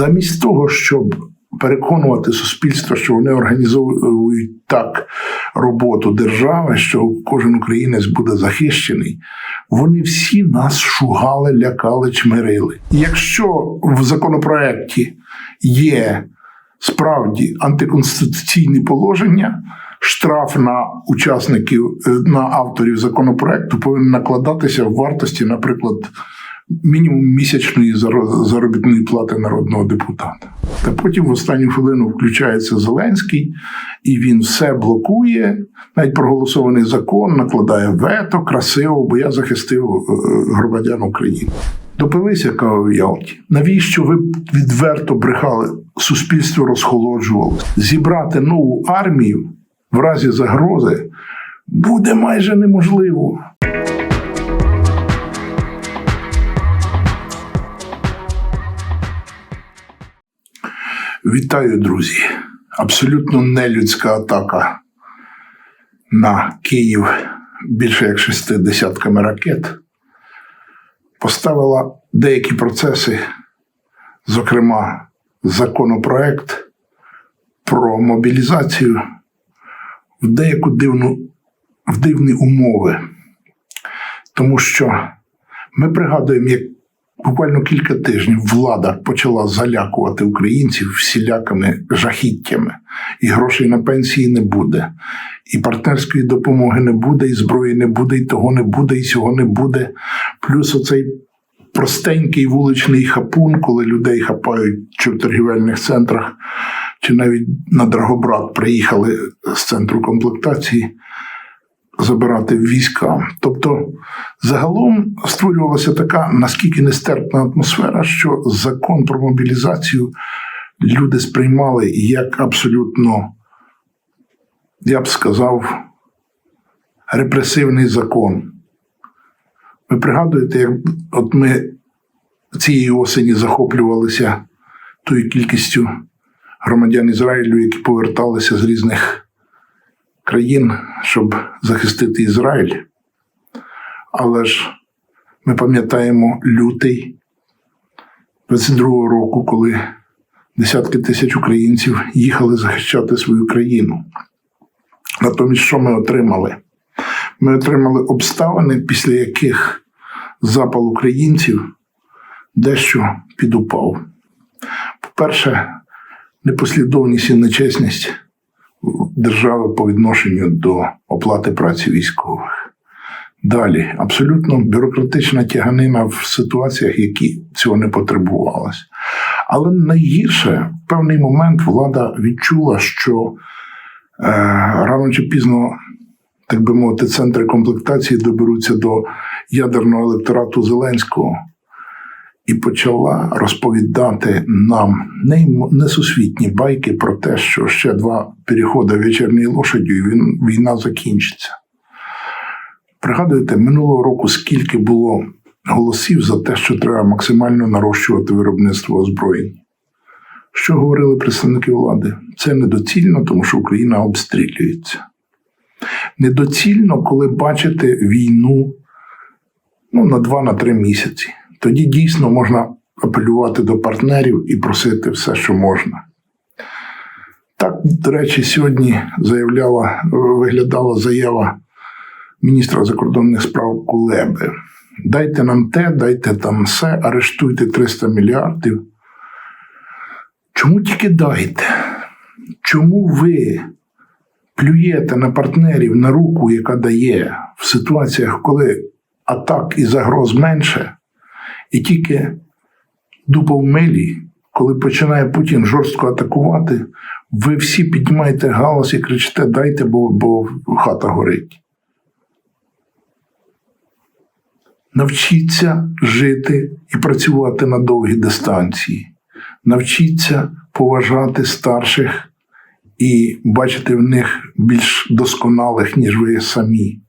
Замість того, щоб переконувати суспільство, що вони організовують так роботу держави, що кожен українець буде захищений, вони всі нас шугали, лякали, чмирили. Якщо в законопроекті є справді антиконституційні положення, штраф на учасників, на авторів законопроекту повинен накладатися в вартості, наприклад, мінімум місячної заробітної плати народного депутата. Та потім в останню хвилину включається Зеленський, і він все блокує. Навіть проголосований закон накладає вето красиво, бо я захистив е, громадян України. Допилися кави в Ялті. Навіщо ви відверто брехали? Суспільство розхолоджувалося. Зібрати нову армію в разі загрози буде майже неможливо. Вітаю, друзі! Абсолютно нелюдська атака на Київ більше як шести десятками ракет поставила деякі процеси, зокрема, законопроект про мобілізацію в деяку дивну, в дивні умови. Тому що ми пригадуємо, як буквально кілька тижнів влада почала залякувати українців всілякими жахіттями, і грошей на пенсії не буде, і партнерської допомоги не буде, і зброї не буде, і того не буде, і цього не буде. Плюс оцей простенький вуличний хапун, коли людей хапають чи в торгівельних центрах, чи навіть на Драгобрат приїхали з центру комплектації забирати війська. Тобто, загалом створювалася така наскільки нестерпна атмосфера, що закон про мобілізацію люди сприймали як абсолютно, я б сказав, репресивний закон. Ви пригадуєте, як от ми цієї осені захоплювалися тою кількістю громадян Ізраїлю, які поверталися з різних країн, щоб захистити Ізраїль. Але ж ми пам'ятаємо лютий 22-го року, коли десятки тисяч українців їхали захищати свою країну. Натомість, що ми отримали? Ми отримали обставини, після яких запал українців дещо підупав. По-перше, непослідовність і нечесність держави по відношенню до оплати праці військових. Далі, абсолютно бюрократична тяганина в ситуаціях, які цього не потребувалось. Але найгірше, в певний момент влада відчула, що е, рано чи пізно, так би мовити, центри комплектації доберуться до ядерного електорату Зеленського і почала розповідати нам несусвітні байки про те, що ще два переходи вечірньої лошадю, і війна закінчиться. Пригадуєте, минулого року скільки було голосів за те, що треба максимально нарощувати виробництво озброєнь. Що говорили представники влади? Це недоцільно, тому що Україна обстрілюється. Недоцільно, коли бачите війну ну, на 2-3 місяці. Тоді дійсно можна апелювати до партнерів і просити все, що можна. Так, до речі, сьогодні заявляла, виглядала заява міністра закордонних справ Кулеби. Дайте нам те, дайте там все, арештуйте 300 мільярдів. Чому тільки дайте? Чому ви плюєте на партнерів на руку, яка дає в ситуаціях, коли атак і загроз менше, і тільки дупа в милі, коли починає Путін жорстко атакувати, ви всі піднімаєте галас і кричите: дайте, бо, бо хата горить. Навчіться жити і працювати на довгі дистанції. Навчіться поважати старших і бачити в них більш досконалих, ніж ви самі.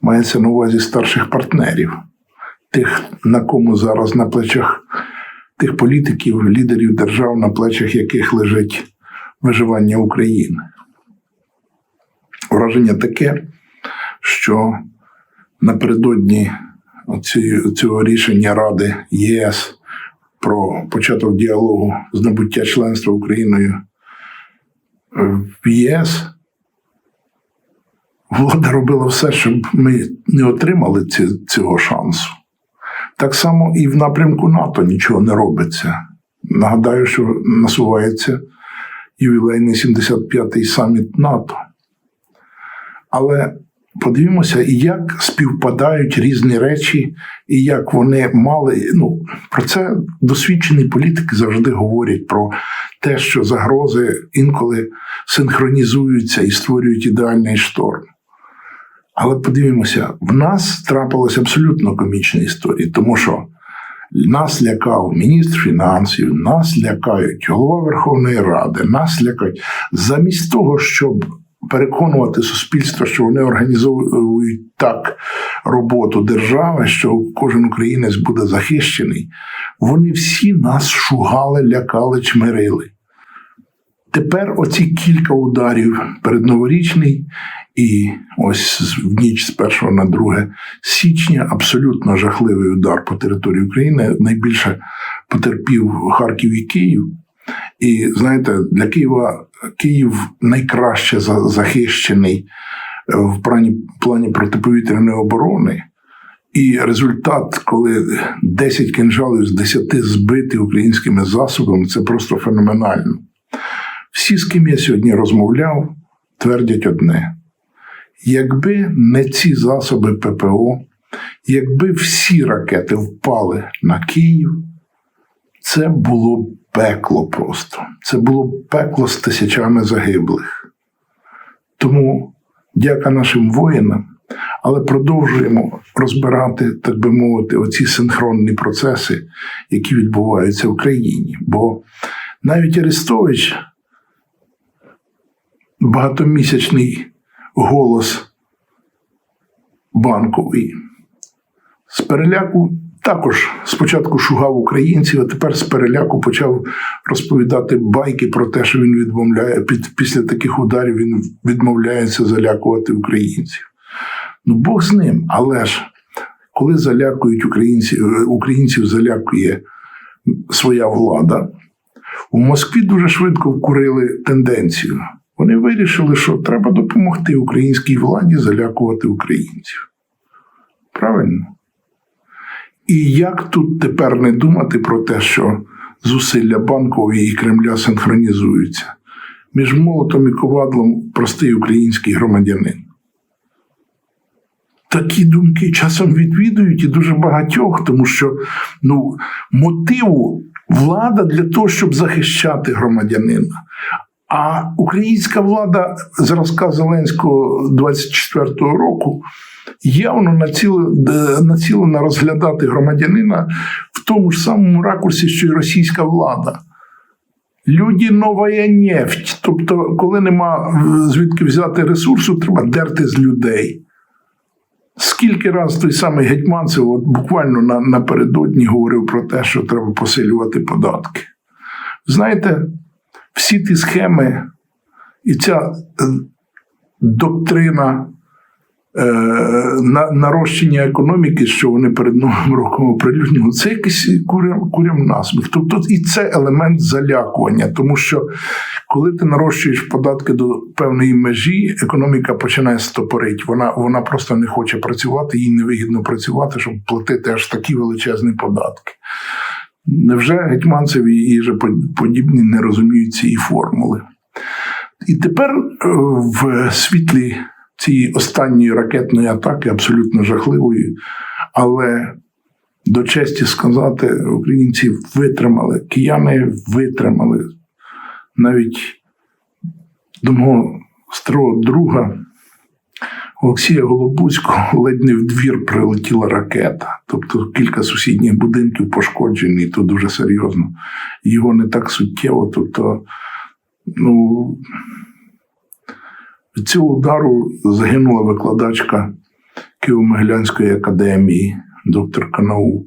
Мається на увазі старших партнерів, тих, на кому зараз на плечах тих політиків, лідерів держав, на плечах яких лежить виживання України. Враження таке, що напередодні цього рішення Ради ЄС про початок діалогу з набуття членства Україною в ЄС, влада робила все, щоб ми не отримали цього шансу. Так само і в напрямку НАТО нічого не робиться. Нагадаю, що насувається ювілейний 75-й саміт НАТО. Але подивімося, як співпадають різні речі, і як вони мали. Ну, про це досвідчені політики завжди говорять про те, що загрози інколи синхронізуються і створюють ідеальний шторм. Але подивімося, в нас трапилися абсолютно комічні історії, тому що нас лякав міністр фінансів, нас лякають голова Верховної Ради, нас лякають замість того, щоб переконувати суспільство, що вони організовують так роботу держави, що кожен українець буде захищений. Вони всі нас шугали, лякали, чмирили. Тепер оці кілька ударів передноворічний і ось в ніч з 1 на 2 січня абсолютно жахливий удар по території України. Найбільше потерпів Харків і Київ. І знаєте, для Києва Київ найкраще захищений в плані, плані протиповітряної оборони. І результат, коли 10 кинжалів з 10 збиті українськими засобами, це просто феноменально. Всі, з ким я сьогодні розмовляв, твердять одне: якби не ці засоби ППО, якби всі ракети впали на Київ, це було б пекло просто. Це було б пекло з тисячами загиблих. Тому дяка нашим воїнам, але продовжуємо розбирати, так би мовити, оці синхронні процеси, які відбуваються в країні. Бо навіть Арестович багатомісячний голос банковий. З переляку також спочатку шугав українців, а тепер з переляку почав розповідати байки про те, що він відмовляє під, після таких ударів він відмовляється залякувати українців. Ну, Бог з ним, але ж коли залякують українців, українців залякує своя влада, у Москві дуже швидко вкурили тенденцію. Вони вирішили, що треба допомогти українській владі залякувати українців. Правильно? І як тут тепер не думати про те, що зусилля банкові і Кремля синхронізуються? Між молотом і ковадлом простий український громадянин. Такі думки часом відвідують і дуже багатьох, тому що ну, мотиву влада для того, щоб захищати громадянина. А українська влада зразка Зеленського 24-го року явно націлена розглядати громадянина в тому ж самому ракурсі, що й російська влада. Люди новая нефть. Тобто, коли нема звідки взяти ресурсу, треба дерти з людей. Скільки раз той самий Гетьманцев от буквально на, напередодні говорив про те, що треба посилювати податки. Знаєте, всі ті схеми і ця е, доктрина е, нарощення економіки, що вони перед новим роком оприлюднювали, це якийсь курям, курям насміх. Тобто і це елемент залякування, тому що коли ти нарощуєш податки до певної межі, економіка починає стопорити. Вона вона просто не хоче працювати, їй невигідно працювати, щоб платити аж такі величезні податки. Невже гетьманцев і же подібні не розуміють цієї формули? І тепер е, в світлі цієї останньої ракетної атаки, абсолютно жахливої, але до честі сказати, українці витримали, кияни витримали. Навіть до мого старого друга Олексія Голобуцького ледь не в двір прилетіла ракета. Тобто кілька сусідніх будинків пошкоджені, то дуже серйозно. Його не так суттєво. Тобто, ну, від цього удару загинула викладачка Києво-Могилянської академії, докторка наук.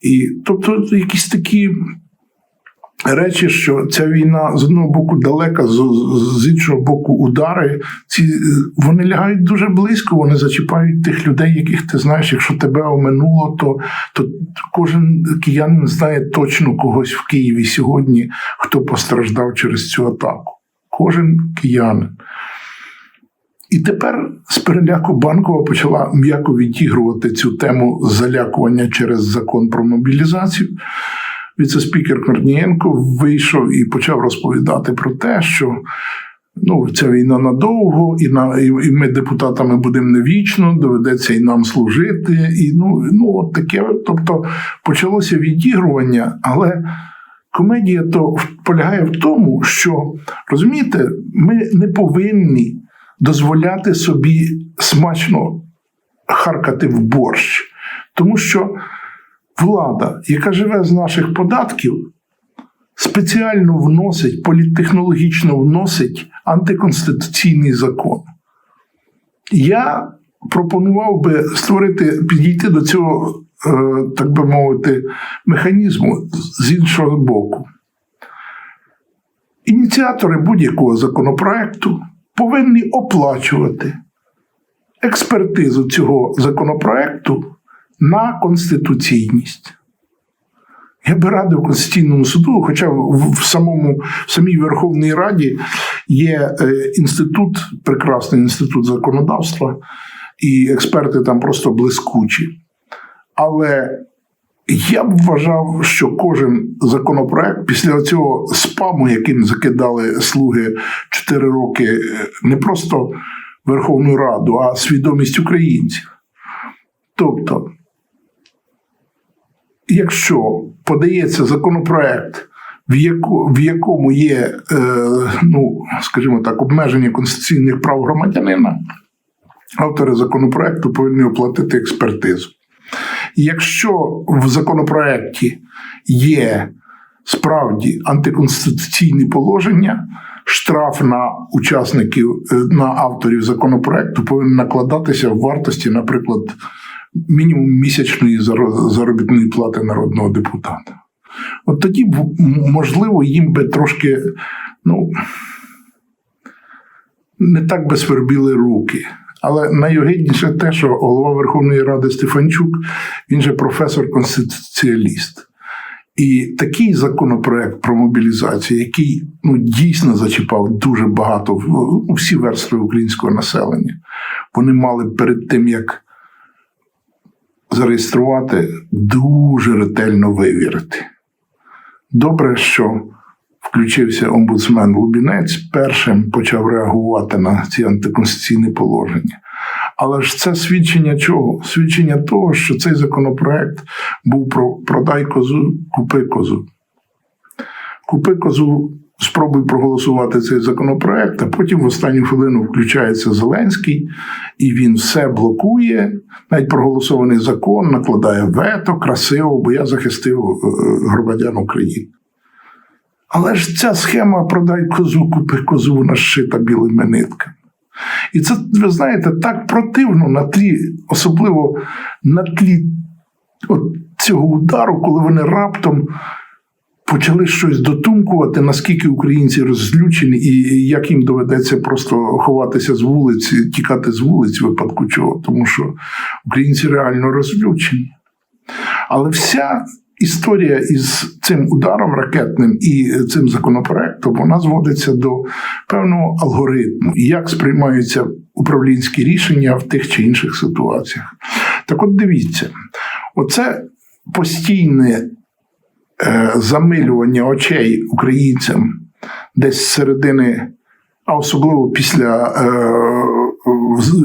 І тобто якісь такі речі, що ця війна з одного боку далека, з, з іншого боку, удари ці вони лягають дуже близько, вони зачіпають тих людей, яких ти знаєш. Якщо тебе оминуло, то, то кожен киянин знає точно когось в Києві сьогодні, хто постраждав через цю атаку. Кожен киянин. І тепер з переляку банкова почала м'яко відігрувати цю тему залякування через закон про мобілізацію. Віце-спікер Корнієнко вийшов і почав розповідати про те, що ну, ця війна надовго, і на і, ми депутатами будемо не вічно, доведеться і нам служити. І ну, ну от таке. Тобто почалося відігрування, але комедія то полягає в тому, що розумієте, ми не повинні дозволяти собі смачно харкати в борщ, тому що влада, яка живе з наших податків, спеціально вносить, політтехнологічно вносить антиконституційний закон. Я пропонував би створити, підійти до цього, е, так би мовити, механізму з іншого боку. Ініціатори будь-якого законопроекту повинні оплачувати експертизу цього законопроекту на конституційність. Я би радив Конституційному суду, хоча в самому в самій Верховній Раді є е, інститут, прекрасний інститут законодавства, і експерти там просто блискучі. Але я б вважав, що кожен законопроект після цього спаму, яким закидали слуги 4 роки, е, не просто Верховну Раду, а свідомість українців. Тобто, якщо подається законопроект, в яку, в якому є, е, ну, скажімо так, обмеження конституційних прав громадянина, автори законопроекту повинні оплатити експертизу. Якщо в законопроекті є справді антиконституційні положення, штраф на учасників, е, на авторів законопроекту повинен накладатися в вартості, наприклад, мінімум місячної заробітної плати народного депутата. От тоді, можливо, їм би трошки, ну, не так би свербіли руки. Але найогидніше те, що голова Верховної Ради Стефанчук, він же професор-конституціаліст. І такий законопроект про мобілізацію, який ну, дійсно зачіпав дуже багато всі верстви українського населення, вони мали перед тим, як зареєструвати, дуже ретельно вивірити. Добре, що включився омбудсмен Лубінець, першим почав реагувати на ці антиконституційні положення. Але ж це свідчення чого? Свідчення того, що цей законопроект був про продай козу, купи козу. Купи козу, спробуй проголосувати цей законопроект, а потім в останню хвилину включається Зеленський, і він все блокує. Навіть проголосований закон накладає вето, красиво, бо я захистив е, громадян України. Але ж ця схема продай козу, купи козу, вона шита білими нитками. І це, ви знаєте, так противно на тлі, особливо на тлі от цього удару, коли вони раптом почали щось дотумкувати, наскільки українці розлючені, і як їм доведеться просто ховатися з вулиці, тікати з вулиць в випадку чого, тому що українці реально розлючені. Але вся історія із цим ударом ракетним і цим законопроектом вона зводиться до певного алгоритму, як сприймаються управлінські рішення в тих чи інших ситуаціях. Так, от дивіться, оце постійне замилювання очей українцям десь з середини, а особливо після. Е,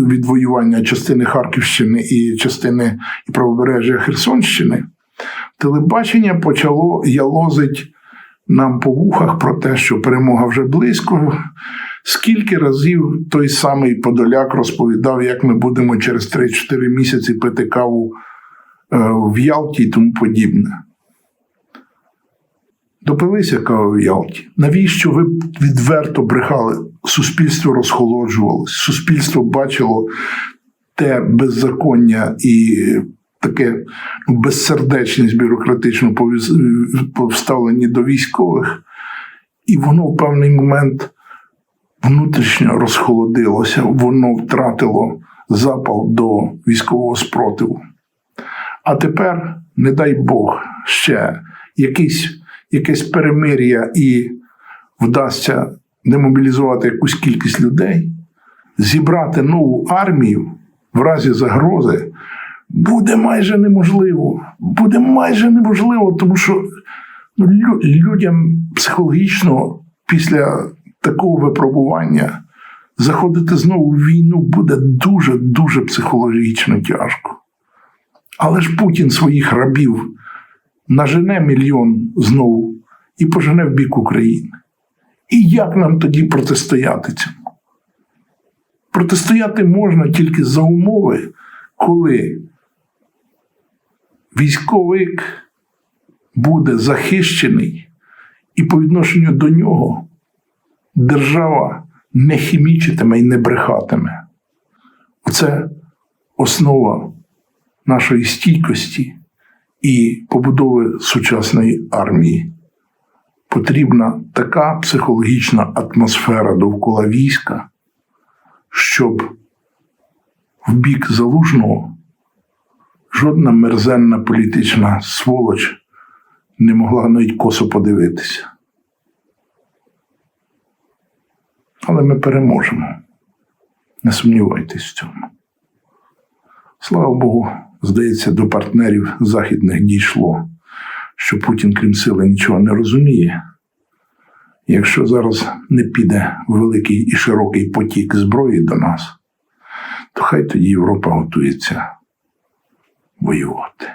Відвоювання частини Харківщини і частини і правобережжя Херсонщини телебачення почало ялозить нам по вухах про те, що перемога вже близько. Скільки разів той самий Подоляк розповідав, як ми будемо через 3-4 місяці пити каву е, в Ялті і тому подібне. Допилися каву в Ялті. Навіщо ви відверто брехали? Суспільство розхолоджувалось, суспільство бачило те беззаконня і таке ну, безсердечність бюрократично поставлені до військових, і воно в певний момент внутрішньо розхолодилося, воно втратило запал до військового спротиву. А тепер, не дай Бог, ще якийсь, якесь перемир'я і вдасться демобілізувати якусь кількість людей, зібрати нову армію в разі загрози буде майже неможливо. Буде майже неможливо, тому що ну, людям психологічно після такого випробування заходити знову в війну буде дуже-дуже психологічно тяжко. Але ж Путін своїх рабів нажене мільйон знову і пожене в бік України. І як нам тоді протистояти цьому? Протистояти можна тільки за умови, коли військовик буде захищений, і по відношенню до нього держава не хімічитиме і не брехатиме. Оце основа нашої стійкості і побудови сучасної армії. Потрібна така психологічна атмосфера довкола війська, щоб в бік залужного жодна мерзенна політична сволоч не могла навіть косо подивитися. Але ми переможемо. Не сумнівайтесь в цьому. Слава Богу, здається, до партнерів західних дійшло, що Путін, крім сили, нічого не розуміє. Якщо зараз не піде великий і широкий потік зброї до нас, то хай тоді Європа готується воювати.